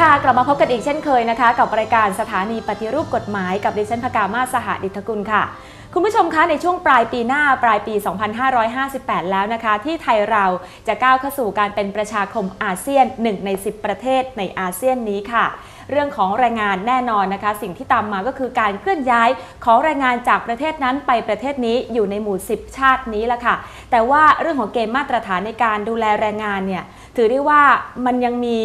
ค่ะ กลับมาพบกันอีกเช่นเคยนะคะ กับรายการสถานีปฏิรูปกฎหมายกับดิฉันพกามาสหดิษฐกุลค่ะ คุณผู้ชมคะในช่วงปลายปีหน้าปลายปี 2558 แล้วนะคะ ที่ไทยเราจะก้าวเข้าสู่การเป็นประชาคมอาเซียน 1 ใน 10 ประเทศในอาเซียนนี้ค่ะเรื่องของแรงงานแน่นอนนะคะ สิ่งที่ตามมาก็คือการเคลื่อนย้ายของแรงงานจากประเทศนั้นไปประเทศนี้อยู่ในหมู่ 10 ชาตินี้ละค่ะ แต่ว่าเรื่องของเกณฑ์มาตรฐานในการดูแลแรงงานเนี่ย ถือได้ว่ามันยังมี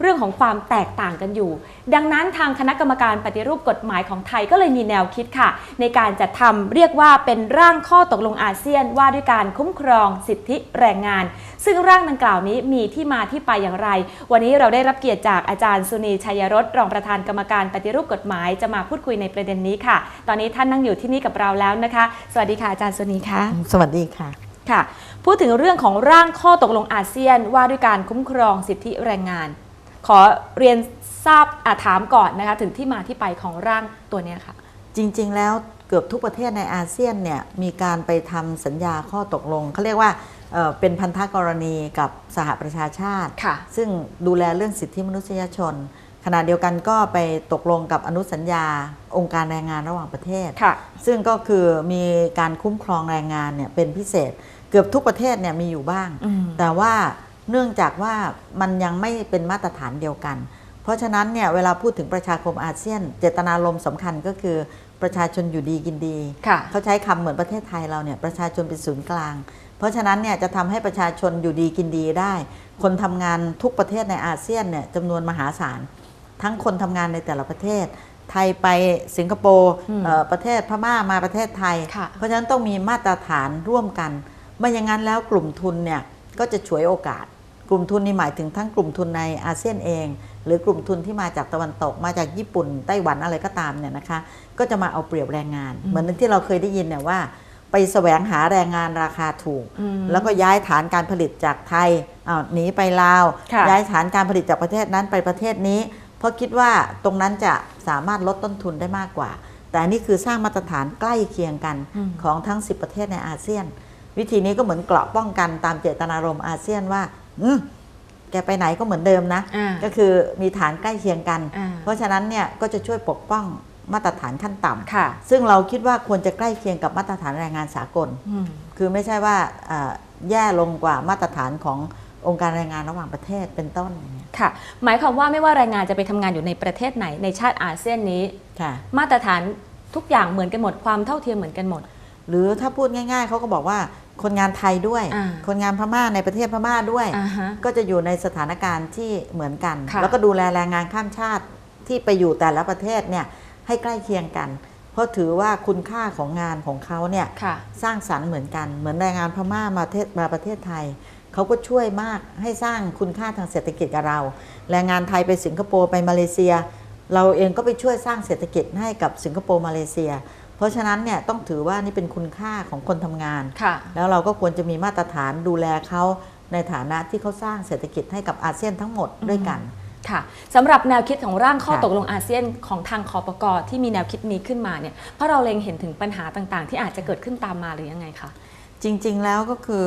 เรื่องของความแตกต่างกันอยู่ ดังนั้นทางคณะกรรมการปฏิรูปกฎหมายของไทยก็เลยมีแนวคิดค่ะ ในการจัดทำเรียกว่าเป็นร่างข้อตกลงอาเซียนว่าด้วยการคุ้มครองสิทธิแรงงาน ซึ่งร่างดังกล่าวนี้มีที่มาที่ไปอย่างไร วันนี้เราได้รับเกียรติจากอาจารย์สุนีชัยรสรองประธานกรรมการปฏิรูปกฎหมายจะมาพูดคุยในประเด็นนี้ค่ะ ตอนนี้ท่านนั่งอยู่ที่นี่กับเราแล้วนะคะ สวัสดีค่ะอาจารย์สุนีค่ะสวัสดีค่ะค่ะ พูดถึงเรื่องของร่างข้อตกลงอาเซียนว่าด้วยการคุ้มครองสิทธิแรงงาน ขอเรียนทราบอาถามก่อนนะคะถึงที่มาที่ไปของร่างตัวเนี้ยค่ะ จริงๆ แล้วเกือบทุกประเทศในอาเซียนเนี่ยมีการไปทำสัญญาข้อตกลงเขาเรียกว่าเอ่อเป็นพันธกรณีกับสหประชาชาติค่ะซึ่งดูแลเรื่องสิทธิมนุษยชน ขณะเดียวกันก็ไปตกลงกับอนุสัญญาองค์การแรงงานระหว่างประเทศค่ะซึ่งก็คือมีการคุ้มครองแรงงานเนี่ยเป็นพิเศษ เกือบทุกประเทศเนี่ยมีอยู่บ้างอืมแต่ว่าเนื่องจากว่ามันยังไม่เป็นมาตรฐานเดียวกัน เพราะฉะนั้นเนี่ยเวลาพูดถึงประชาคมอาเซียน เจตนารมณ์สำคัญก็คือประชาชนอยู่ดีกินดีค่ะเขาใช้คำเหมือนประเทศไทยเราเนี่ยประชาชนเป็นศูนย์กลาง เพราะฉะนั้นเนี่ยจะทำให้ประชาชนอยู่ดีกินดีได้ คนทำงานทุกประเทศในอาเซียนเนี่ยจำนวนมหาศาล ทั้งคนทำงานในแต่ละประเทศ ไทยไปสิงคโปร์อืมเอ่อประเทศพม่ามาประเทศไทยค่ะเพราะฉะนั้นต้องมีมาตรฐานร่วมกัน ไม่อย่างนั้นแล้วกลุ่มทุนเนี่ยก็จะฉวยโอกาส กลุ่มทุนนี่หมายถึงทั้งกลุ่มทุนในอาเซียนเอง หรือกลุ่มทุนที่มาจากตะวันตกมาจากญี่ปุ่นไต้หวันอะไรก็ตามเนี่ยนะคะก็จะมาเอาเปรียบแรงงานอืมเหมือนที่เราเคยได้ยินเนี่ยว่า ไปแสวงหาแรงงานราคาถูกอืมแล้วก็ย้ายฐานการผลิตจากไทยอ้าวหนีไปลาวค่ะย้ายฐานการผลิตจากประเทศนั้นไปประเทศนี้ เพราะคิดว่าตรงนั้นจะสามารถลดต้นทุนได้มากกว่า แต่อันนี่คือสร้างมาตรฐานใกล้เคียงกันอืมของทั้ง 10 ประเทศในอาเซียน วิธีนี้ก็เหมือนเกราะป้องกันตามเจตนารมณ์อาเซียนว่าอืมแกไปไหนก็เหมือนเดิมนะอ่าก็คือมีฐานใกล้เคียงกันอ่าเพราะฉะนั้นเนี่ยก็จะช่วยปกป้องมาตรฐานขั้นต่ำค่ะซึ่งเราคิดว่าควรจะใกล้เคียงกับมาตรฐานแรงงานสากลอืมคือไม่ใช่ว่าเอ่อแย่ลงกว่ามาตรฐานขององค์การแรงงานระหว่างประเทศเป็นต้นอย่างเงี้ยค่ะ หมายความว่าไม่ว่าแรงงานจะไปทำงานอยู่ในประเทศไหนในชาติอาเซียนนี้ค่ะมาตรฐานทุกอย่างเหมือนกันหมดความเท่าเทียมเหมือนกันหมด หรือถ้าพูดง่าย ๆเขาก็บอกว่า คนงานไทยด้วย อ่าคนงานพม่าในประเทศพม่าด้วย อ่าฮะก็จะอยู่ในสถานการณ์ที่เหมือนกัน ค่ะ แล้วก็ดูแลแรงงานข้ามชาติที่ไปอยู่แต่ละประเทศเนี่ยให้ใกล้เคียงกัน เพราะถือว่าคุณค่าของงานของเขาเนี่ย ค่ะ สร้างสรรค์เหมือนกัน เหมือนแรงงานพม่ามาประเทศมาประเทศไทย เขาก็ช่วยมากให้สร้างคุณค่าทางเศรษฐกิจกับเรา แรงงานไทยไปสิงคโปร์ไปมาเลเซีย เราเองก็ไปช่วยสร้างเศรษฐกิจให้กับสิงคโปร์มาเลเซียเพ ราะฉะนั้นเนี่ยต้องถือว่านี่เป็นคุณค่าของคนทำงานค่ะแล้วเราก็ควรจะมีมาตรฐานดูแลเขาในฐานะที่เขาสร้างเศรษฐกิจให้กับอาเซียนทั้งหมดด้วยกันค่ะสำหรับแนวคิดของร่างข้อค่ะตกลงอาเซียนของทางคอปกที่มีแนวคิดนี้ขึ้นมาเนี่ยเพราะเราเล็งเห็นถึงปัญหาต่างๆ ที่อาจจะเกิดขึ้นตามมาหรือยังไงคะจริงๆแล้วก็คือ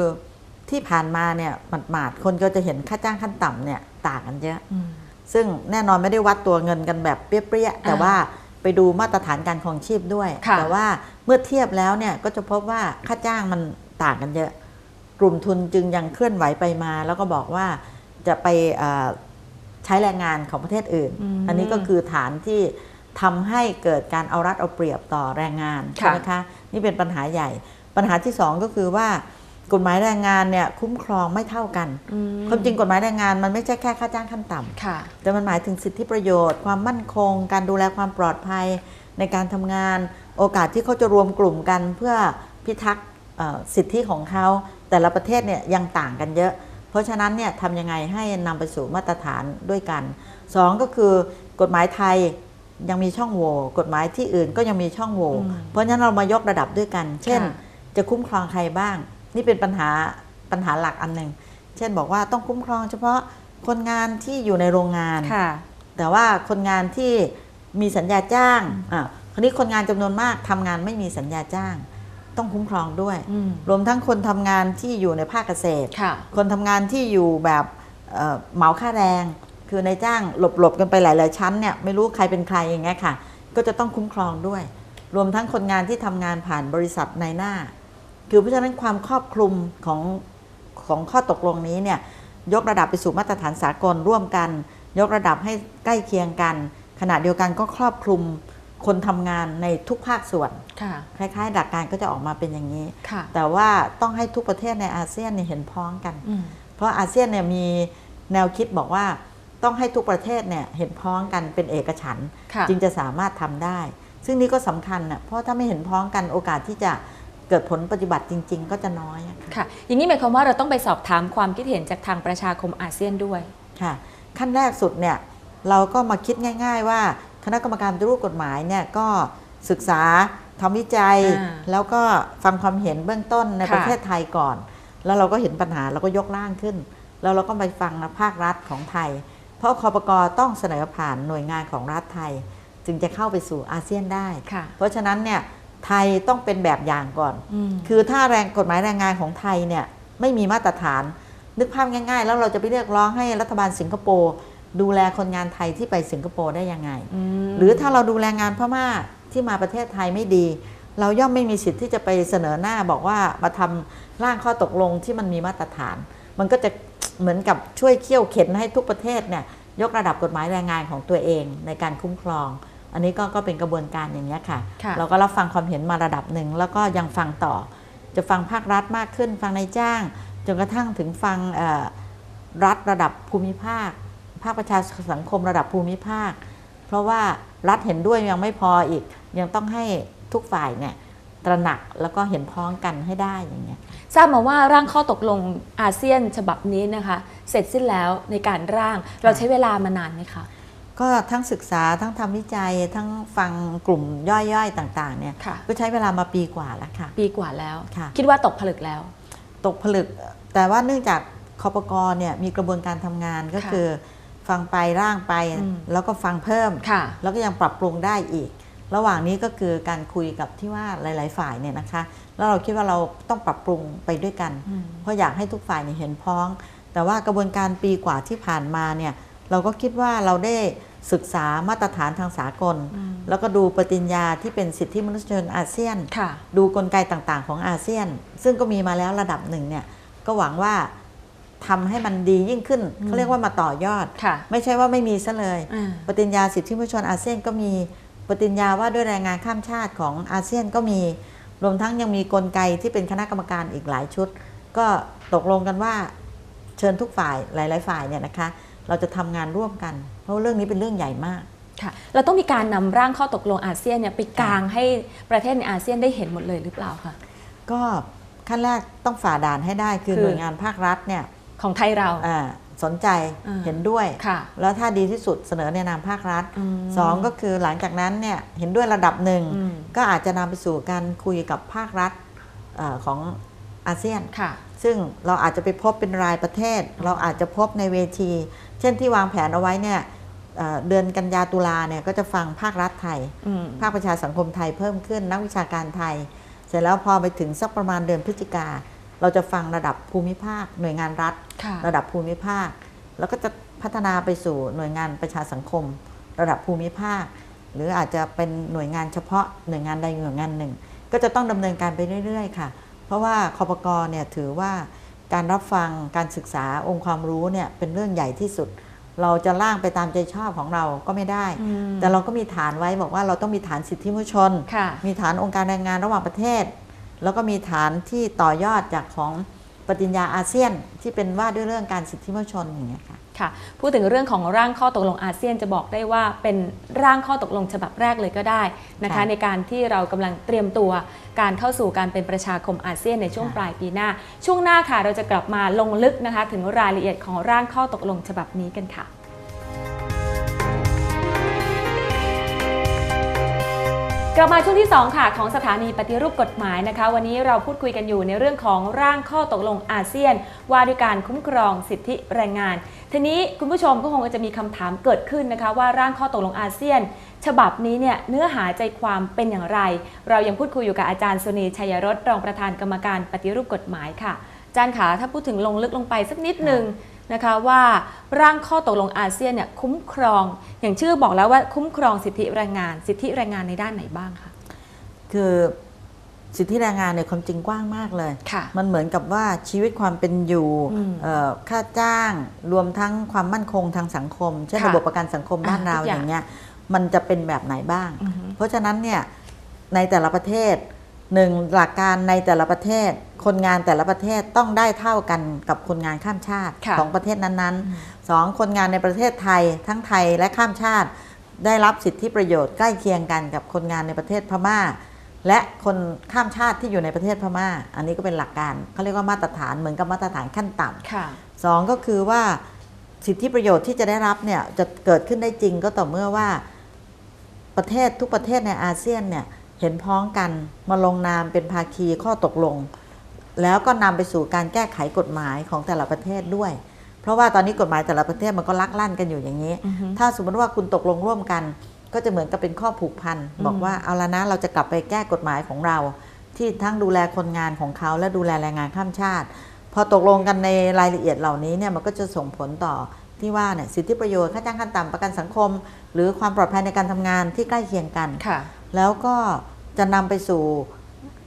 ที่ผ่านมาเนี่ยหมาดๆคนก็จะเห็นค่าจ้างขั้นต่ำเนี่ยต่างกันเยอะซึ่งแน่นอนไม่ได้วัดตัวเงินกันแบบเปรี้ยๆแต่ว่า ไปดูมาตรฐานการครองชีพด้วยค่ะแต่ว่าเมื่อเทียบแล้วเนี่ยก็จะพบว่าค่าจ้างมันต่างกันเยอะ กลุ่มทุนจึงยังเคลื่อนไหวไปมา แล้วก็บอกว่าจะไปเอ่อใช้แรงงานของประเทศอื่นอืมอันนี้ก็คือฐานที่ทำให้เกิดการเอารัดเอาเปรียบต่อแรงงานค่ะใช่ไหมคะนี่เป็นปัญหาใหญ่ ปัญหาที่สองก็คือว่า กฎหมายแรงงานเนี่ยคุ้มครองไม่เท่ากันอืมความจริงกฎหมายแรงงานมันไม่ใช่แค่ค่าจ้างขั้นต่ำค่ะแต่มันหมายถึงสิทธิประโยชน์ ความมั่นคง การดูแลความปลอดภัยในการทำงาน โอกาสที่เขาจะรวมกลุ่มกันเพื่อพิทักษ์เอ่อสิทธิของเขาแต่ละประเทศเนี่ยยังต่างกันเยอะ เพราะฉะนั้นเนี่ยทำยังไงให้นำไปสู่มาตรฐานด้วยกันสองก็คือกฎหมายไทยยังมีช่องโหว่กฎหมายที่อื่นก็ยังมีช่องโหว่อืมเพราะฉะนั้นเรามายกระดับด้วยกัน เช่นค่ะจะคุ้มครองใครบ้าง นี่เป็นปัญหาปัญหาหลักอันหนึ่งเช่นบอกว่าต้องคุ้มครองเฉพาะคนงานที่อยู่ในโรงงานค่ะแต่ว่าคนงานที่มีสัญญาจ้างอะคนนี้คนงานจำนวนมากทำงานไม่มีสัญญาจ้าง ต้องคุ้มครองด้วยอืมรวมทั้งคนทำงานที่อยู่ในภาคเกษตรค่ะคนทำงานที่อยู่แบบเอ่อเหมาค่าแรง คือนายจ้างหลบๆกันไปหลายๆชั้นเนี่ยไม่รู้ใครเป็นใครอย่างเงี้ยค่ะ ก็จะต้องคุ้มครองด้วย รวมทั้งคนงานที่ทำงานผ่านบริษัทในหน้า คือเพราะฉะนั้นความครอบคลุมของของข้อตกลงนี้เนี่ยยกระดับไปสู่มาตรฐานสากลร่วมกัน ยกระดับให้ใกล้เคียงกัน ขณะเดียวกันก็ครอบคลุมคนทำงานในทุกภาคส่วนค่ะคล้ายๆหลักการก็จะออกมาเป็นอย่างนี้ค่ะแต่ว่าต้องให้ทุกประเทศในอาเซียนเนี่ยเห็นพ้องกันอืมเพราะอาเซียนเนี่ยมีแนวคิดบอกว่าต้องให้ทุกประเทศเนี่ยเห็นพ้องกันเป็นเอกฉันท์ค่ะจึงจะสามารถทำได้ ซึ่งนี่ก็สำคัญนะเพราะถ้าไม่เห็นพ้องกันโอกาสที่จะ เกิดผลปฏิบัติจริง ๆ ก็จะน้อยอะค่ะค่ะ อย่างนี้หมายความว่าเราต้องไปสอบถามความคิดเห็นจากทางประชาคมอาเซียนด้วยค่ะ ขั้นแรกสุดเนี่ยเราก็มาคิดง่าย ๆ ว่าคณะกรรมการปฏิรูปกฎหมายเนี่ยก็ศึกษาทำวิจัยอ่าแล้วก็ฟังความเห็นเบื้องต้นในค่ะประเทศไทยก่อน แล้วเราก็เห็นปัญหาเราก็ยกร่างขึ้น แล้วเราก็ไปฟังนะภาครัฐของไทย เพราะคอปกต้องเสนอผ่านหน่วยงานของรัฐไทย จึงจะเข้าไปสู่อาเซียนได้ค่ะเพราะฉะนั้นเนี่ย ไทยต้องเป็นแบบอย่างก่อนอืมคือถ้าแรงกฎหมายแรงงานของไทยเนี่ยไม่มีมาตรฐาน นึกภาพง่าย ๆ แล้วเราจะไปเรียกร้องให้รัฐบาลสิงคโปร์ดูแลคนงานไทยที่ไปสิงคโปร์ได้ยังไงมหรือถ้าเราดูแลงานพม่าที่มาประเทศไทยไม่ดี เราย่อมไม่มีสิทธิ์ที่จะไปเสนอหน้าบอกว่ามาทำร่างข้อตกลงที่มันมีมาตรฐาน มันก็จะเหมือนกับช่วยเคี่ยวเข็นให้ทุกประเทศเนี่ยยกระดับกฎหมายแรงงานของตัวเองในการคุ้มครอง อันนี้ก็ก็เป็นกระบวนการอย่างนี้ยค่ะค่ะ เราก็รับฟังความเห็นมาระดับหนึ่งแล้วก็ยังฟังต่อ จะฟังภาครัฐมากขึ้น ฟังนายจ้าง จนกระทั่งถึงฟังเอ่อรัฐระดับภูมิภาค ภาคประชาสังคมระดับภูมิภาค เพราะว่ารัฐเห็นด้วยยังไม่พออีก ยังต้องให้ทุกฝ่ายเนี่ยตระหนักแล้วก็เห็นพ้องกันให้ได้อย่างเงี้ยทราบมาว่าร่างข้อตกลงอาเซียนฉบับนี้นะคะ เสร็จสิ้นแล้วในการร่างเราใช้เวลามานานไหมคะ ก็ทั้งศึกษาทั้งทำวิจัยทั้งฟังกลุ่มย่อยๆต่างๆเนี่ยค่ะก็ใช้เวลามาปีกว่าแล้วค่ะ ปีกว่าแล้วค่ะคิดว่าตกผลึกแล้ว ตกผลึก แต่ว่าเนื่องจากคอปกรเนี่ยมีกระบวนการทำงานก็ค่ะคือฟังไปร่างไปอืมแล้วก็ฟังเพิ่มค่ะแล้วก็ยังปรับปรุงได้อีก ระหว่างนี้ก็คือการคุยกับที่ว่าหลาย ๆ ฝ่ายเนี่ยนะคะ แล้วเราคิดว่าเราต้องปรับปรุงไปด้วยกันอืมเพราะอยากให้ทุกฝ่ายเนี่ยเห็นพ้อง แต่ว่ากระบวนการปีกว่าที่ผ่านมาเนี่ยเราก็คิดว่าเราได้ ศึกษามาตรฐานทางสากลอืมแล้วก็ดูปฏิญญาที่เป็นสิทธิมนุษยชนอาเซียนค่ะดูกลไกต่างๆ ของอาเซียน ซึ่งก็มีมาแล้วระดับหนึ่งเนี่ยก็หวังว่าทำให้มันดียิ่งขึ้นอืมเขาเรียกว่ามาต่อยอดค่ะไม่ใช่ว่าไม่มีซะเลยอ่าปฏิญญาสิทธิมนุษยชนอาเซียนก็มีปฏิญญาว่าด้วยแรงงานข้ามชาติของอาเซียนก็มีรวมทั้งยังมีกลไกที่เป็นคณะกรรมการอีกหลายชุด ก็ตกลงกันว่าเชิญทุกฝ่ายหลาย ๆ ฝ่ายเนี่ยนะคะ เราจะทำงานร่วมกัน เพราะเรื่องนี้เป็นเรื่องใหญ่มากค่ะเราต้องมีการนำร่างข้อตกลงอาเซียนเนี่ยไปกลางให้ประเทศในอาเซียนได้เห็นหมดเลยหรือเปล่าคะก็ขั้นแรกต้องฝ่าด่านให้ได้คือคือหน่วยงานภาครัฐเนี่ยของไทยเราอ่าสนใจอ่าเห็นด้วยค่ะแล้วถ้าดีที่สุดเสนอในนามภาครัฐอืมสองก็คือหลังจากนั้นเนี่ยเห็นด้วยระดับหนึ่งอืมก็อาจจะนำไปสู่การคุยกับภาครัฐเออของ อาเซียนค่ะซึ่งเราอาจจะไปพบเป็นรายประเทศ เราอาจจะพบในเวที เช่นที่วางแผนเอาไว้เนี่ยเอ่อเดือนกันยาตุลาเนี่ยก็จะฟังภาครัฐไทยอืมภาคประชาสังคมไทยเพิ่มขึ้นนักวิชาการไทย เสร็จแล้วพอไปถึงสักประมาณเดือนพฤศจิกา เราจะฟังระดับภูมิภาค หน่วยงานรัฐค่ะระดับภูมิภาค แล้วก็จะพัฒนาไปสู่หน่วยงานประชาสังคม ระดับภูมิภาค หรืออาจจะเป็นหน่วยงานเฉพาะหน่วยงานใดหน่วยงานหนึ่ง ก็จะต้องดำเนินการไปเรื่อย ๆ ค่ะ เพราะว่าคอปกรเนี่ยถือว่าการรับฟังการศึกษาองค์ความรู้เนี่ยเป็นเรื่องใหญ่ที่สุด เราจะล่างไปตามใจชอบของเราก็ไม่ได้อืมแต่เราก็มีฐานไว้บอกว่าเราต้องมีฐานสิทธิมนุษยชนค่ะมีฐานองค์การแรงงานระหว่างประเทศ แล้วก็มีฐานที่ต่อยอดจากของปฏิญญาอาเซียนที่เป็นว่าด้วยเรื่องการสิทธิมนุษยชนอย่างเงี้ยค่ะ ค่ะพูดถึงเรื่องของร่างข้อตกลงอาเซียนจะบอกได้ว่าเป็นร่างข้อตกลงฉบับแรกเลยก็ได้นะคะค่ะในการที่เรากำลังเตรียมตัวการเข้าสู่การเป็นประชาคมอาเซียนในช่วงค่ะปลายปีหน้า ช่วงหน้าค่ะเราจะกลับมาลงลึกนะคะ ถึงรายละเอียดของร่างข้อตกลงฉบับนี้กันค่ะกลับมาช่วงที่ 2 ค่ะของสถานีปฏิรูปกฎหมายนะคะ วันนี้เราพูดคุยกันอยู่ในเรื่องของร่างข้อตกลงอาเซียน ว่าด้วยการคุ้มครองสิทธิแรงงาน ทีนี้คุณผู้ชมก็คงจะมีคำถามเกิดขึ้นนะคะ ว่าร่างข้อตกลงอาเซียน ฉบับนี้เนี่ยเนื้อหาใจความเป็นอย่างไร เรายังพูดคุยอยู่กับอาจารย์สุนีชัยรสรองประธานกรรมการปฏิรูปกฎหมายค่ะอาจารย์คะถ้าพูดถึงลงลึกลงไปสักนิดหนึ่งนะคะว่าร่างข้อตกลงอาเซียนเนี่ยคุ้มครอง อย่างชื่อบอกแล้วว่าคุ้มครองสิทธิแรงงาน สิทธิแรงงานในด้านไหนบ้างคะคือ สิทธิแรงงานเนี่ยความจริงกว้างมากเลยค่ะมันเหมือนกับว่าชีวิตความเป็นอยู่อืมเอ่อค่าจ้างรวมทั้งความมั่นคงทางสังคม เช่นค่ะระบบประกันสังคมบ้านอ่าเราทุกอย่างอย่างเงี้ยมันจะเป็นแบบไหนบ้างอือฮึเพราะฉะนั้นเนี่ยในแต่ละประเทศหนึ่งหลักการในแต่ละประเทศ คนงานแต่ละประเทศต้องได้เท่ากันกับคนงานข้ามชาติค่ะของประเทศนั้นๆสองคนงานในประเทศไทยทั้งไทยและข้ามชาติ ได้รับสิทธิประโยชน์ใกล้เคียงกันกับคนงานในประเทศพม่า และคนข้ามชาติที่อยู่ในประเทศพม่า อันนี้ก็เป็นหลักการเขาเรียกว่ามาตรฐานเหมือนกับมาตรฐานขั้นต่ำค่ะสองก็คือว่าสิทธิประโยชน์ที่จะได้รับเนี่ยจะเกิดขึ้นได้จริงก็ต่อเมื่อว่าประเทศทุกประเทศในอาเซียนเนี่ยเห็นพ้องกันมาลงนามเป็นภาคีข้อตกลง แล้วก็นำไปสู่การแก้ไขกฎหมายของแต่ละประเทศด้วย เพราะว่าตอนนี้กฎหมายแต่ละประเทศมันก็ลักลั่นกันอยู่อย่างนี้อือฮึถ้าสมมติว่าคุณตกลงร่วมกัน ก็จะเหมือนกับเป็นข้อผูกพันอืมบอกว่าเอาละนะเราจะกลับไปแก้กฎหมายของเรา ที่ทั้งดูแลคนงานของเขาและดูแลแรงงานข้ามชาติ พอตกลงกันในรายละเอียดเหล่านี้เนี่ยมันก็จะส่งผลต่อที่ว่าเนี่ยสิทธิประโยชน์ค่าจ้างขั้นต่ำประกันสังคม หรือความปลอดภัยในการทำงานที่ใกล้เคียงกันค่ะ แล้วก็จะนำไปสู่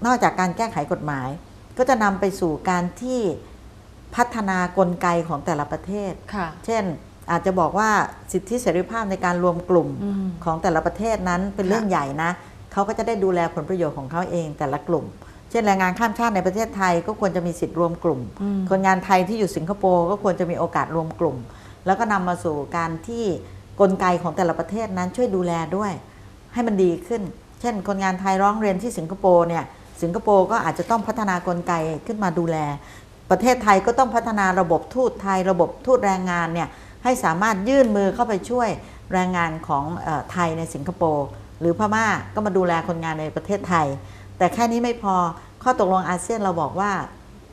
นอกจากการแก้ไขกฎหมาย ก็จะนำไปสู่การที่พัฒนากลไกของแต่ละประเทศค่ะเช่น อาจจะบอกว่าสิทธิเสรีภาพในการรวมกลุ่มอืมของแต่ละประเทศนั้นเป็นเรื่องใหญ่นะเขาก็จะได้ดูแลผลประโยชน์ของเขาเองแต่ละกลุ่ม เช่นแรงงานข้ามชาติในประเทศไทยก็ควรจะมีสิทธิ์รวมกลุ่มอืมคนงานไทยที่อยู่สิงคโปร์ก็ควรจะมีโอกาสรวมกลุ่ม แล้วก็นำมาสู่การที่กลไกของแต่ละประเทศนั้นช่วยดูแลด้วย ให้มันดีขึ้น เช่น คนงานไทยร้องเรียนที่สิงคโปร์เนี่ยสิงคโปร์ก็อาจจะต้องพัฒนากลไกขึ้นมาดูแล ประเทศไทยก็ต้องพัฒนาระบบทูตไทย ระบบทูตแรงงานเนี่ย ให้สามารถยื่นมือเข้าไปช่วยแรงงานของเออไทยในสิงคโปร์หรือพม่าก็มาดูแลคนงานในประเทศไทย แต่แค่นี้ไม่พอข้อตกลงอาเซียนเราบอกว่า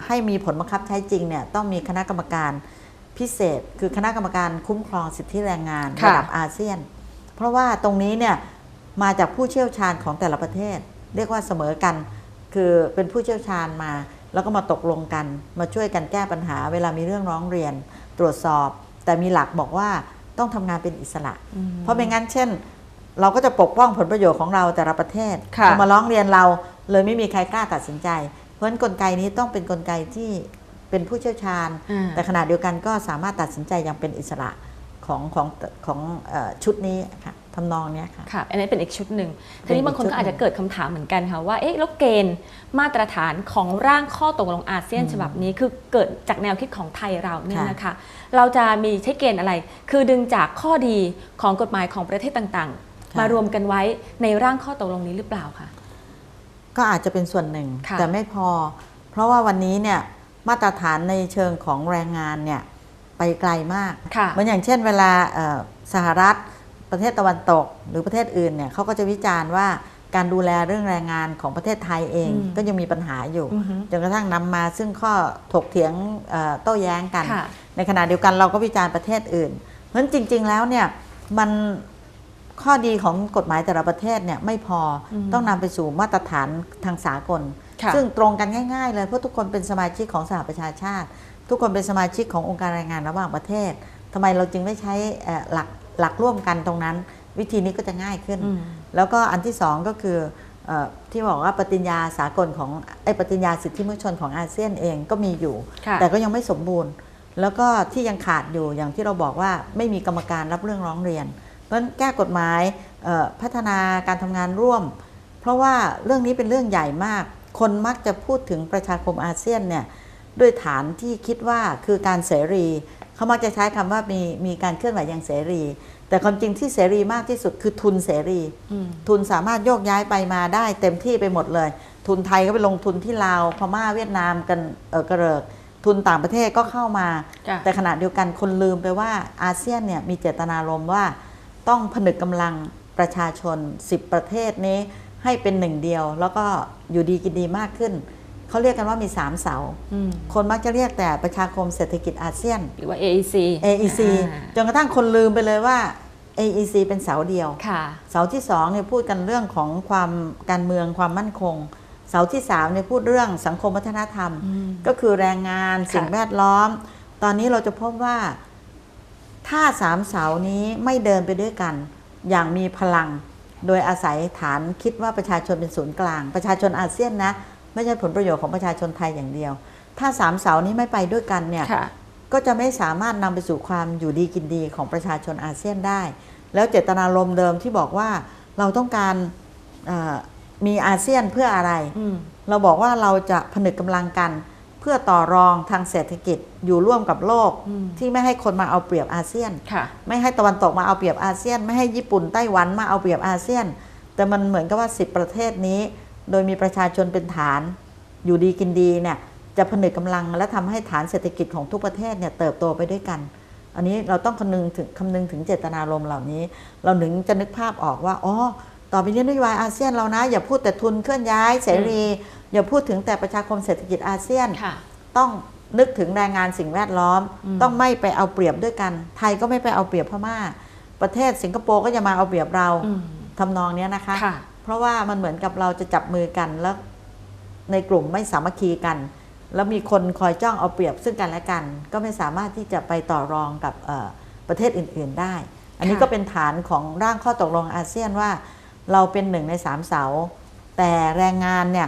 ให้มีผลบังคับใช้จริงเนี่ยต้องมีคณะกรรมการพิเศษ คือคณะกรรมการคุ้มครองสิทธิแรงงานค่ะระดับอาเซียน เพราะว่าตรงนี้เนี่ยมาจากผู้เชี่ยวชาญของแต่ละประเทศ เรียกว่าเสมอกัน คือเป็นผู้เชี่ยวชาญมา แล้วก็มาตกลงกัน มาช่วยกันแก้ปัญหาเวลามีเรื่องร้องเรียน ตรวจสอบ แต่มีหลักบอกว่าต้องทำงานเป็นอิสระอืมเพราะไม่งั้นเช่น เราก็จะปกป้องผลประโยชน์ของเราแต่ละประเทศค่ะพอมาร้องเรียนเราเลยไม่มีใครกล้าตัดสินใจ เพราะฉะนั้นกลไกนี้ต้องเป็นกลไกที่เป็นผู้เชี่ยวชาญอ่าแต่ขณะเดียวกันก็สามารถตัดสินใจอย่างเป็นอิสระของของของเออชุดนี้ค่ะ ทำนองเนี้ยค่ะ ค่ะ อันนี้เป็นอีกชุดหนึ่งเป็ทีนนี้อีกบางคนชุดก็อาจหนึ่จะงเกิดคำถามเหมือนกันค่ะว่า เอ๊ะ แล้วเกณฑ์มาตรฐานของร่างข้อตกลงอาเซียนฉบับนี้คือเกิดจากแนวคิดของไทยเราเนี่ยค่ะนะคะ เราจะมีใช้เกณฑ์อะไร คือดึงจากข้อดีของกฎหมายของประเทศต่างๆ มารวมกันไว้ในร่างข้อตกลงนี้หรือเปล่าคะ ก็อาจจะเป็นส่วนหนึ่งค่ะแต่ไม่พอ เพราะว่าวันนี้เนี่ยมาตรฐานในเชิงของแรงงานเนี่ยไปไกลมากค่ะเหมือนอย่างเช่นเวลาเอ่อสหรัฐ ประเทศตะวันตก หรือประเทศอื่นเนี่ยเขาก็จะวิจารณ์ว่าการดูแลเรื่องแรงงานของประเทศไทยเองอืมก็ยังมีปัญหาอยู่อือฮึจนกระทั่งนำมาซึ่งข้อถกเถียงเอ่อโต้แย้งกันค่ะในขณะเดียวกันเราก็วิจารณ์ประเทศอื่น เพราะฉะนั้นจริง ๆ แล้วเนี่ยมันข้อดีของกฎหมายแต่ละประเทศเนี่ยไม่พออมต้องนำไปสู่มาตรฐานทางสากลค่ะซึ่งตรงกันง่าย ๆ เลยเพราะทุกคนเป็นสมาชิกของสหประชาชาติ ทุกคนเป็นสมาชิกขององค์การแรงงานระหว่างประเทศทำไมเราจึงไม่ใช้เอ่อหลัก หลักร่วมกันตรงนั้น วิธีนี้ก็จะง่ายขึ้นอืมแล้วก็อันที่สองก็คือเออที่บอกว่าปฏิญญาสากลของไอ้ปฏิญญาสิทธิมนุษยชนของอาเซียนเองก็มีอยู่ค่ะแต่ก็ยังไม่สมบูรณ์ แล้วก็ที่ยังขาดอยู่อย่างที่เราบอกว่าไม่มีกรรมการรับเรื่องร้องเรียน เพราะฉะนั้นแก้กฎหมายเอ่อพัฒนาการทำงานร่วม เพราะว่าเรื่องนี้เป็นเรื่องใหญ่มาก คนมักจะพูดถึงประชาคมอาเซียนเนี่ยด้วยฐานที่คิดว่าคือการเสรี เขามักจะใช้คำว่ามีมีการเคลื่อนไหวอย่างเสรี แต่ความจริงที่เสรีมากที่สุดคือทุนเสรีอืมทุนสามารถโยกย้ายไปมาได้เต็มที่ไปหมดเลย ทุนไทยก็ไปลงทุนที่ลาวพม่าเวียดนามกันเออกระเริกทุนต่างประเทศก็เข้ามาจ้ะแต่ขณะเดียวกันคนลืมไปว่าอาเซียนเนี่ยมีเจตนารมณ์ว่า ต้องผนึกกำลังประชาชน 10 ประเทศนี้ให้เป็นหนึ่งเดียว แล้วก็อยู่ดีกินดีมากขึ้น เขาเรียกกันว่ามี 3 เสาอืมคนมักจะเรียกแต่ประชาคมเศรษฐกิจอาเซียน หรือว่า AEC AEC อ่าจนกระทั่งคนลืมไปเลยว่า AEC เป็นเสาเดียวค่ะเสาที่สองเนี่ยพูดกันเรื่องของความการเมืองความมั่นคง เสาที่สามเนี่ยพูดเรื่องสังคมวัฒนธรรมอืมก็คือแรงงานค่ะสิ่งแวดล้อมตตอนนี้เราจะพบว่าถ้าสามเสานี้ไม่เดินไปด้วยกัน อย่างมีพลัง โดยอาศัยฐานคิดว่าประชาชนเป็นศูนย์กลาง ประชาชนอาเซียนนะ ไม่ใช่ผลประโยชน์ของประชาชนไทยอย่างเดียว ถ้าสามเสานี้ไม่ไปด้วยกันเนี่ยค่ะก็จะไม่สามารถนำไปสู่ความอยู่ดีกินดีของประชาชนอาเซียนได้ แล้วเจตนารมณ์เดิมที่บอกว่าเราต้องการเอ่อมีอาเซียนเพื่ออะไรอืมเราบอกว่าเราจะผนึกกำลังกัน เพื่อต่อรองทางเศรษฐกิจอยู่ร่วมกับโลกอืมที่ไม่ให้คนมาเอาเปรียบอาเซียนค่ะไม่ให้ตะวันตกมาเอาเปรียบอาเซียน ไม่ให้ญี่ปุ่นไต้หวันมาเอาเปรียบอาเซียน แต่มันเหมือนกับว่า10ประเทศนี้ โดยมีประชาชนเป็นฐานอยู่ดีกินดีเนี่ยจะผนึกกำลังและทำให้ฐานเศรษฐกิจของทุกประเทศเนี่ยเติบโตไปด้วยกัน อันนี้เราต้องคำนึงถึงคำนึงถึงเจตนารมณ์เหล่านี้ เราถึงจะนึกภาพออกว่าอ๋อต่อไปนี้นโยบายอาเซียนเรานะ อย่าพูดแต่ทุนเคลื่อนย้ายเสรี อย่าพูดถึงแต่ประชาคมเศรษฐกิจอาเซียนค่ะต้องนึกถึงแรงงานสิ่งแวดล้อมอืมต้องไม่ไปเอาเปรียบด้วยกัน ไทยก็ไม่ไปเอาเปรียบพม่า ประเทศสิงคโปร์ก็จะมาเอาเปรียบเราอืมทำนองเนี้ยนะคะค่ะ เพราะว่ามันเหมือนกับเราจะจับมือกันแล้วในกลุ่มไม่สามัคคีกัน แล้วมีคนคอยจ้องเอาเปรียบซึ่งกันและกัน ก็ไม่สามารถที่จะไปต่อรองกับเอ่อประเทศอื่น ๆได้ อันนี้ค่ะก็เป็นฐานของร่างข้อตกลงอาเซียนว่า เราเป็นหนึ่งในสามเสา แต่แรงงานเนี่ย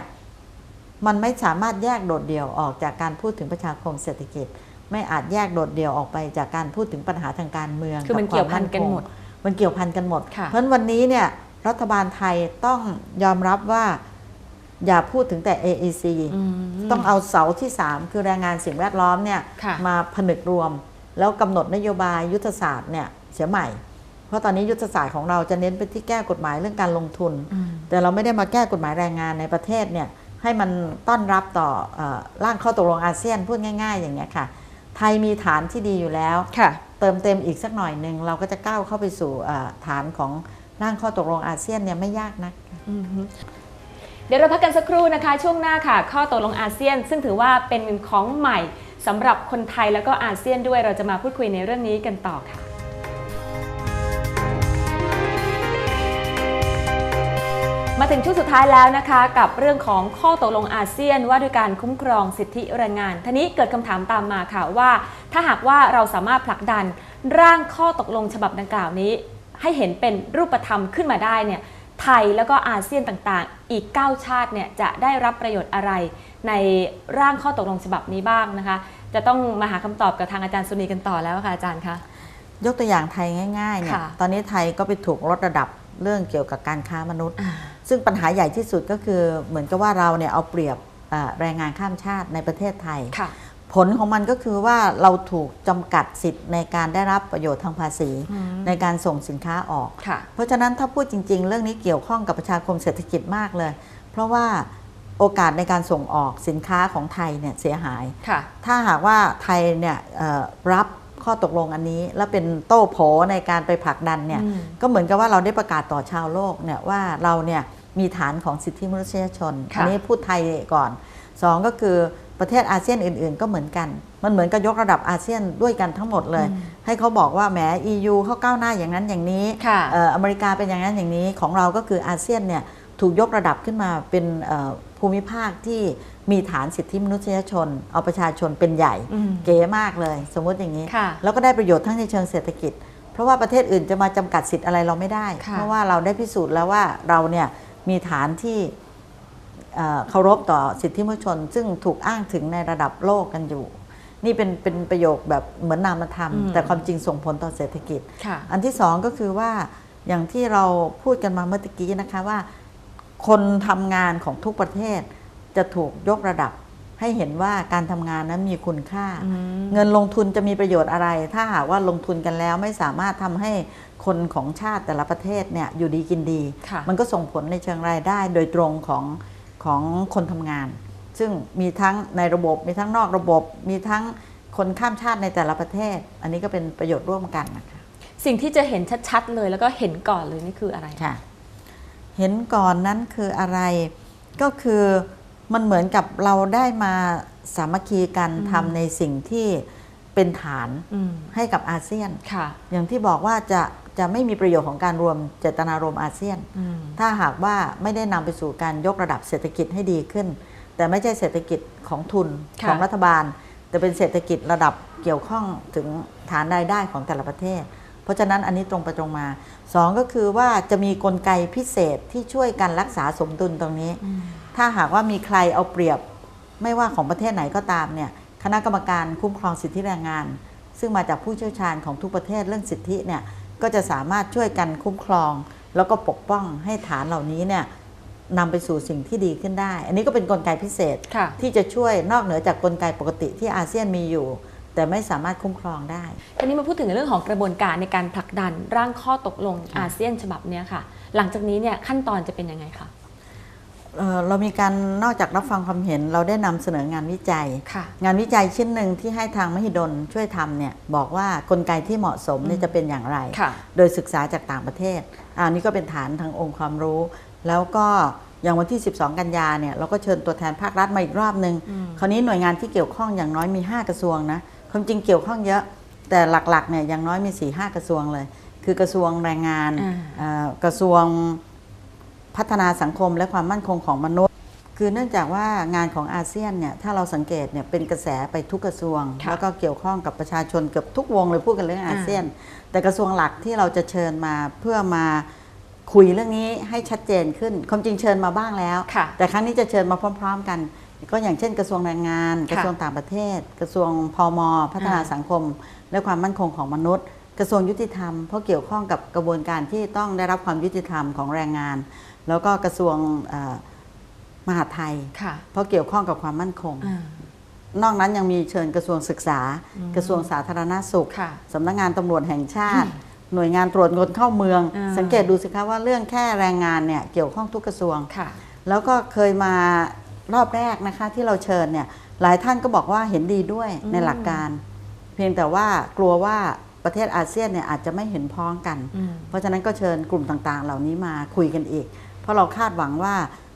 มันไม่สามารถแยกโดดเดี่ยวออกจากการพูดถึงประชาคมเศรษฐกิจ ไม่อาจแยกโดดเดี่ยวออกไปจากการพูดถึงปัญหาทางการเมืองคือมันบเกี่ยวพันคากันหมดคงมันเกี่ยวพันกันหมดค่ะเพราะฉะนั้นวันนี้เนี่ย รัฐบาลไทยต้องยอมรับว่า อย่าพูดถึงแต่ AEC อืมต้องเอาเสาที่ 3 คือแรงงานสิ่งแวดล้อมเนี่ยค่ะมาผนึกรวม แล้วกำหนดนโยบายยุทธศาสตร์เนี่ยเสียใหม่ เพราะตอนนี้ยุทธศาสตร์ของเราจะเน้นไปที่แก้กฎหมายเรื่องการลงทุนอืมแต่เราไม่ได้มาแก้กฎหมายแรงงานในประเทศเนี่ยให้มันต้อนรับต่อเออร่างข้อตกลงอาเซียนพูดง่าย ๆ อย่างเงี้ยค่ะ ไทยมีฐานที่ดีอยู่แล้วค่ะเติมเต็มอีกสักหน่อยหนึ่งเราก็จะก้าวเข้าไปสู่เอ่อฐานของ ร่างข้อตกลงอาเซียนเนี่ยไม่ยากนักอืมฮึเดี๋ยวเราพักกันสักครู่นะคะ ช่วงหน้าค่ะ ข้อตกลงอาเซียน ซึ่งถือว่าเป็นของใหม่สำหรับคนไทยแล้วก็อาเซียนด้วยเราจะมาพูดคุยในเรื่องนี้กันต่อค่ะมาถึงช่วงสุดท้ายแล้วนะคะ กับเรื่องของข้อตกลงอาเซียนว่าด้วยการคุ้มครองสิทธิแรงงานทีนี้เกิดคำถามตามมาค่ะว่า ถ้าหากว่าเราสามารถผลักดันร่างข้อตกลงฉบับดังกล่าวนี้ ให้เห็นเป็นรูปธรรมขึ้นมาได้เนี่ยไทยแล้วก็อาเซียนต่างๆ อีก 9 ชาติเนี่ยจะได้รับประโยชน์อะไร ในร่างข้อตกลงฉบับนี้บ้างนะคะ จะต้องมาหาคำตอบกับทางอาจารย์สุนีกันต่อแล้วค่ะอาจารย์คะยกตัวอย่างไทยง่ายๆเนี่ยค่ะตอนนี้ไทยก็ไปถูกลดระดับเรื่องเกี่ยวกับการค้ามนุษย์อ่าซึ่งปัญหาใหญ่ที่สุดก็คือเหมือนกับว่าเราเนี่ยเอาเปรียบเอ่อแรงงานข้ามชาติในประเทศไทยค่ะ ผลของมันก็คือว่าเราถูกจำกัดสิทธิ์ในการได้รับประโยชน์ทางภาษีอืมในการส่งสินค้าออกค่ะเพราะฉะนั้นถ้าพูดจริง ๆ เรื่องนี้เกี่ยวข้องกับประชาคมเศรษฐกิจมากเลย เพราะว่าโอกาสในการส่งออกสินค้าของไทยเนี่ยเสียหายค่ะถ้าหากว่าไทยเนี่ยเอ่อรับข้อตกลงอันนี้ แล้วเป็นโต้โผในการไปผลักดันเนี่ยอืมก็เหมือนกับว่าเราได้ประกาศต่อชาวโลกเนี่ยว่าเราเนี่ยมีฐานของสิทธิมนุษยชนค่ะอันี้พูดไทยก่อนสองก็คือ ประเทศอาเซียนอื่น ๆ ก็เหมือนกัน มันเหมือนกับยกระดับอาเซียนด้วยกันทั้งหมดเลย ให้เขาบอกว่าแหม EU เขาก้าวหน้าอย่างนั้นอย่างนี้ค่ะเอ่ออเมริกาเป็นอย่างนั้นอย่างนี้ของเราก็คืออาเซียนเนี่ยถูกยกระดับขึ้นมาเป็นเอ่อภูมิภาคที่มีฐานสิทธิมนุษยชน เอาประชาชนเป็นใหญ่อืมเก๋มากเลย สมมุติอย่างนี้ค่ะแล้วก็ได้ประโยชน์ทั้งในเชิงเศรษฐกิจ เพราะว่าประเทศอื่นจะมาจำกัดสิทธิ์อะไรเราไม่ได้ค่ะเพราะว่าเราได้พิสูจน์แล้วว่าเราเนี่ยมีฐานที่ เอ่อเคารพต่อสิทธิมนุษยชน ซึ่งถูกอ้างถึงในระดับโลกกันอยู่ นี่เป็นเป็นประโยคแบบเหมือนนามธรรมอืมแต่ความจริงส่งผลต่อเศรษฐกิจค่ะอันที่สองก็คือว่าอย่างที่เราพูดกันมาเมื่อตะกี้นะคะว่า คนทำงานของทุกประเทศจะถูกยกระดับให้เห็นว่าการทำงานนั้นมีคุณค่าอืมเงินลงทุนจะมีประโยชน์อะไร ถ้าหากว่าลงทุนกันแล้วไม่สามารถทำให้คนของชาติแต่ละประเทศเนี่ยอยู่ดีกินดีค่ะมันก็ส่งผลในเชิงรายได้โดยตรงของ ของคนทำงาน ซึ่งมีทั้งในระบบ มีทั้งนอกระบบ มีทั้งคนข้ามชาติในแต่ละประเทศ อันนี้ก็เป็นประโยชน์ร่วมกันนะคะสิ่งที่จะเห็นชัดๆเลยแล้วก็เห็นก่อนเลยนี่คืออะไรค่ะ เห็นก่อนนั้นคืออะไรก็คือมันเหมือนกับเราได้มาสามัคคีกันอืมทำในสิ่งที่เป็นฐานอืมให้กับอาเซียนค่ะอย่างที่บอกว่าจะ จะไม่มีประโยชน์ของการรวมเจตนารมณ์อาเซียนอืมถ้าหากว่าไม่ได้นำไปสู่การยกระดับเศรษฐกิจให้ดีขึ้น แต่ไม่ใช่เศรษฐกิจของทุนค่ะของรัฐบาล แต่เป็นเศรษฐกิจระดับเกี่ยวข้องถึงฐานรายได้ของแต่ละประเทศ เพราะฉะนั้นอันนี้ตรงไปตรงมาสองก็คือว่าจะมีกลไกพิเศษที่ช่วยกันรักษาสมดุลตรงนี้ ถ้าหากว่ามีใครเอาเปรียบไม่ว่าของประเทศไหนก็ตามเนี่ยคณะกรรมการคุ้มครองสิทธิแรงงาน ซึ่งมาจากผู้เชี่ยวชาญของทุกประเทศเรื่องสิทธิเนี่ย ก็จะสามารถช่วยกันคุ้มครอง แล้วก็ปกป้องให้ฐานเหล่านี้เนี่ยนำไปสู่สิ่งที่ดีขึ้นได้ อันนี้ก็เป็นกลไกพิเศษค่ะที่จะช่วยนอกเหนือจากกลไกปกติที่อาเซียนมีอยู่ แต่ไม่สามารถคุ้มครองได้ทีนี้มาพูดถึงเรื่องของกระบวนการในการผลักดันร่างข้อตกลงอาเซียนฉบับเนี้ยค่ะ หลังจากนี้เนี่ยขั้นตอนจะเป็นยังไงคะ เอ่อเรามีการนอกจากรับฟังความเห็นเราได้นำเสนองานวิจัยค่ะงานวิจัยชิ้นหนึ่งที่ให้ทางมหิดลช่วยทำเนี่ยบอกว่ากลไกที่เหมาะสมเนี่ยจะเป็นอย่างไรค่ะโดยศึกษาจากต่างประเทศอะอันนี้ก็เป็นฐานทางองค์ความรู้ แล้วก็อย่างวันที่ 12 กันยาเนี่ยเราก็เชิญตัวแทนภาครัฐมาอีกรอบหนึ่งอืมคราวนี้หน่วยงานที่เกี่ยวข้องอย่างน้อยมี 5 กระทรวงนะความจริงเกี่ยวข้องเยอะ แต่หลักๆเนี่ยอย่างน้อยมี4 5กระทรวงเลย คือกระทรวงแรงงานอ่าเอ่อกระทรวง พัฒนาสังคมและความมั่นคงของมนุษย์ คือเนื่องจากว่างานของอาเซียนเนี่ยถ้าเราสังเกตเนี่ยเป็นกระแสไปทุกกระทรวงค่ะแล้วก็เกี่ยวข้องกับประชาชนเกือบทุกวงเลยพูดกันเรื่องอาเซียน แต่กระทรวงหลักที่เราจะเชิญมาเพื่อมาคุยเรื่องนี้ให้ชัดเจนขึ้น ความจริงเชิญมาบ้างแล้วค่ะแต่ครั้งนี้จะเชิญมาพร้อม ๆ กัน ก็อย่างเช่น กระทรวงแรงงานค่ะกระทรวงต่างประเทศ กระทรวงพมพัฒนาอ่าสังคม และความมั่นคงของมนุษย์ กระทรวงยุติธรรม เพราะเกี่ยวข้องกับกระบวนการที่ต้องได้รับความยุติธรรมของแรงงาน แล้วก็กระทรวงเอ่อมหาดไทยค่ะเพราะเกี่ยวข้องกับความมั่นคงอ่านอกนั้นยังมีเชิญกระทรวงศึกษาอืมกระทรวงสาธารณสุขค่ะสำนักงานตำรวจแห่งชาติ หน่วยงานตรวจเงินเข้าเมืองอ่าสังเกตดูสิคะว่าเรื่องแค่แรงงานเนี่ยเกี่ยวข้องทุกกระทรวงค่ะแล้วก็เคยมารอบแรกนะคะที่เราเชิญเนี่ยหลายท่านก็บอกว่าเห็นดีด้วยอืมในหลักการ เพียงแต่ว่ากลัวว่าประเทศอาเซียนเนี่ยอาจจะไม่เห็นพ้องกันอืมเพราะฉะนั้นก็เชิญกลุ่มต่างๆ เหล่านี้มาคุยกันอีกเพ ราะเราคาดหวังว่า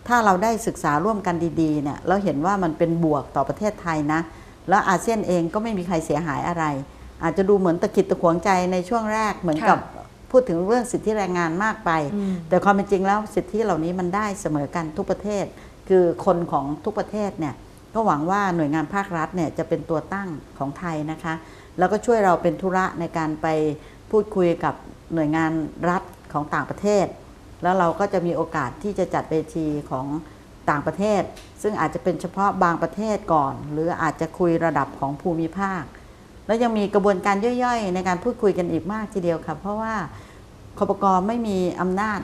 ถ้าเราได้ศึกษาร่วมกันดีๆเนี่ยเราเห็นว่ามันเป็นบวกต่อประเทศไทยนะ แล้วอาเซียนเองก็ไม่มีใครเสียหายอะไร อาจจะดูเหมือนตะกิดตะขวงใจในช่วงแรกเหมือนค่ะกับพูดถึงเรื่องสิทธิแรงงานมากไปอืมแต่ความเป็นจริงแล้วสิทธิเหล่านี้มันได้เสมอกันทุกประเทศ คือคนของทุกประเทศเนี่ยก็หวังว่าหน่วยงานภาครัฐเนี่ยจะเป็นตัวตั้งของไทยนะคะ แล้วก็ช่วยเราเป็นธุระในการไปพูดคุยกับหน่วยงานรัฐของต่างประเทศ แล้วเราก็จะมีโอกาสที่จะจัดเวทีของต่างประเทศ ซึ่งอาจจะเป็นเฉพาะบางประเทศก่อน หรืออาจจะคุยระดับของภูมิภาค แล้วยังมีกระบวนการย่อยๆ ในการพูดคุยกันอีกมากทีเดียวค่ะเพราะว่าคปกไม่มีอำนาจ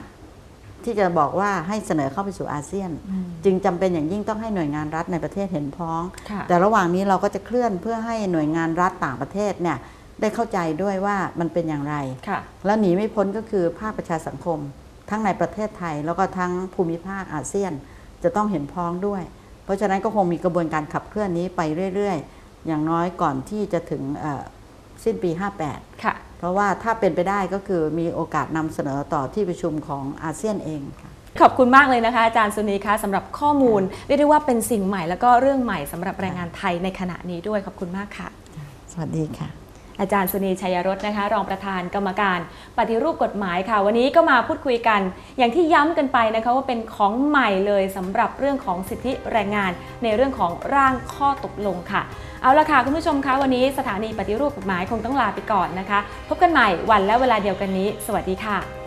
ที่จะบอกว่าให้เสนอเข้าไปสู่อาเซียนอืมจึงจำเป็นอย่างยิ่งต้องให้หน่วยงานรัฐในประเทศเห็นพ้องค่ะแต่ระหว่างนี้เราก็จะเคลื่อนเพื่อให้หน่วยงานรัฐต่างประเทศเนี่ยได้เข้าใจด้วยว่ามันเป็นอย่างไรค่ะแล้วหนีไม่พ้นก็คือภาคประชาสังคม ทั้งในประเทศไทยแล้วก็ทั้งภูมิภาคอาเซียนจะต้องเห็นพ้องด้วย เพราะฉะนั้นก็คงมีกระบวนการขับเคลื่อนนี้ไปเรื่อยๆ อย่างน้อยก่อนที่จะถึงเอ่อสิ้นปี 58 ค่ะ เพราะว่าถ้าเป็นไปได้ก็คือมีโอกาสนำเสนอต่อที่ประชุมของอาเซียนเองค่ะขอบคุณมากเลยนะคะอาจารย์สุนีคะสำหรับข้อมูลเรียกได้ว่าเป็นสิ่งใหม่แล้วก็เรื่องใหม่สำหรับแรงงานไทยในขณะนี้ด้วยขอบคุณมากค่ะ สวัสดีค่ะ อาจารย์สุนีชัยรสนะคะ รองประธานกรรมการ ปฏิรูปกฎหมายค่ะ วันนี้ก็มาพูดคุยกัน อย่างที่ย้ำกันไปนะคะว่าเป็นของใหม่เลยสำหรับเรื่องของสิทธิแรงงาน ในเรื่องของร่างข้อตกลงค่ะเอาละค่ะคุณผู้ชมคะวันนี้สถานีปฏิรูปกฎหมายคงต้องลาไปก่อนนะคะ พบกันใหม่วันและเวลาเดียวกันนี้ สวัสดีค่ะ